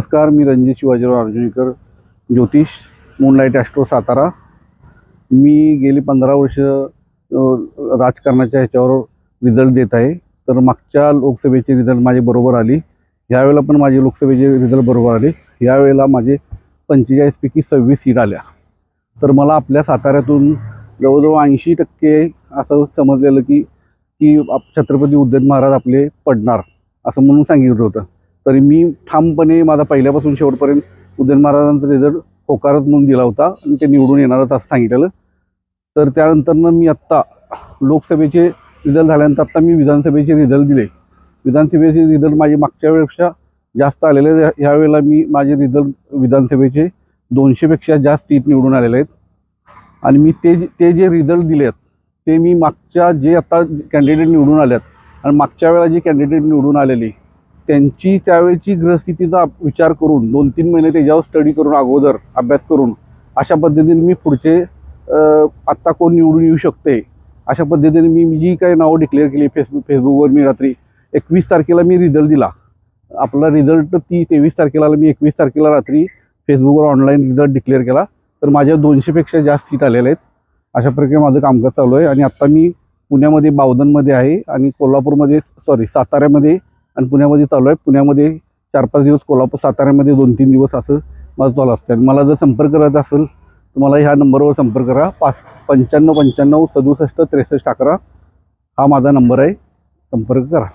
नमस्कार मी रणजित शिवाजीराव अर्जुनीकर ज्योतिष moonlight Austro Satara. मी गेली पंधरा वर्ष राजकारणाच्या ह्याच्यावर रिझल्ट देत आहे. तर मागच्या लोकसभेचे रिझल्ट माझे बरोबर आली. यावेळेला पण माझे लोकसभेचे रिझल्ट बरोबर आले. यावेळेला माझे पंचेचाळीसपैकी सव्वीस सीट आल्या. तर मला आपल्या साताऱ्यातून जवळजवळ ऐंशी टक्के असं समजलेलं की की छत्रपती उदयन महाराज आपले पडणार असं म्हणून सांगितलं होतं. तरी मी ठामपणे माझा पहिल्यापासून शेवटपर्यंत उदयन महाराजांचा रिझल्ट होकारच म्हणून दिला होता आणि ते निवडून येणारच असं सांगितलेलं. तर त्यानंतरनं मी आत्ता लोकसभेचे रिझल्ट झाल्यानंतर आत्ता मी विधानसभेचे रिझल्ट दिले. विधानसभेचे रिझल्ट माझे मागच्या वेळेपेक्षा जास्त आलेले आहेत. ह्या वेळेला मी माझे रिझल्ट विधानसभेचे दोनशेपेक्षा जास्त सीट निवडून आलेले आहेत. आणि मी ते जे- ते जे रिझल्ट दिले आहेत ते मी मागच्या जे आता कॅन्डिडेट निवडून आल्यात आणि मागच्या वेळा जे कॅन्डिडेट निवडून आलेले त्यांची त्यावेळेची ग्रहस्थितीचा विचार करून दोन तीन महिने त्याच्यावर स्टडी करून अगोदर अभ्यास करून अशा पद्धतीने मी पुढचे आत्ता कोण निवडून येऊ शकते? अशा पद्धतीने मी जी काही नावं डिक्लेअर केली फेसबुक फेसबुकवर मी रात्री एकवीस तारखेला मी रिझल्ट दिला. आपला रिझल्ट ती तेवीस तारखेला आला. मी एकवीस तारखेला रात्री फेसबुकवर ऑनलाईन रिझल्ट डिक्लेअर केला. तर माझ्या दोनशेपेक्षा जास्त सीट आलेल्या आहेत. अशा प्रकारे माझं कामकाज चालू आहे. आणि आत्ता मी पुण्यामध्ये बावधनमध्ये आहे. आणि कोल्हापूरमध्ये सॉरी साताऱ्यामध्ये आणि पुण्यामध्ये चालू आहे. पुण्यामध्ये चार पाच दिवस कोल्हापूर साताऱ्यामध्ये दोन तीन दिवस असं माझं चालू असतं. आणि मला जर संपर्क करायचा असेल तर मला ह्या नंबरवर संपर्क करा. पाच पंच्याण्णव पंच्याण्णव सदुसष्ट त्रेसष्ट अकरा हा माझा नंबर आहे. संपर्क करा.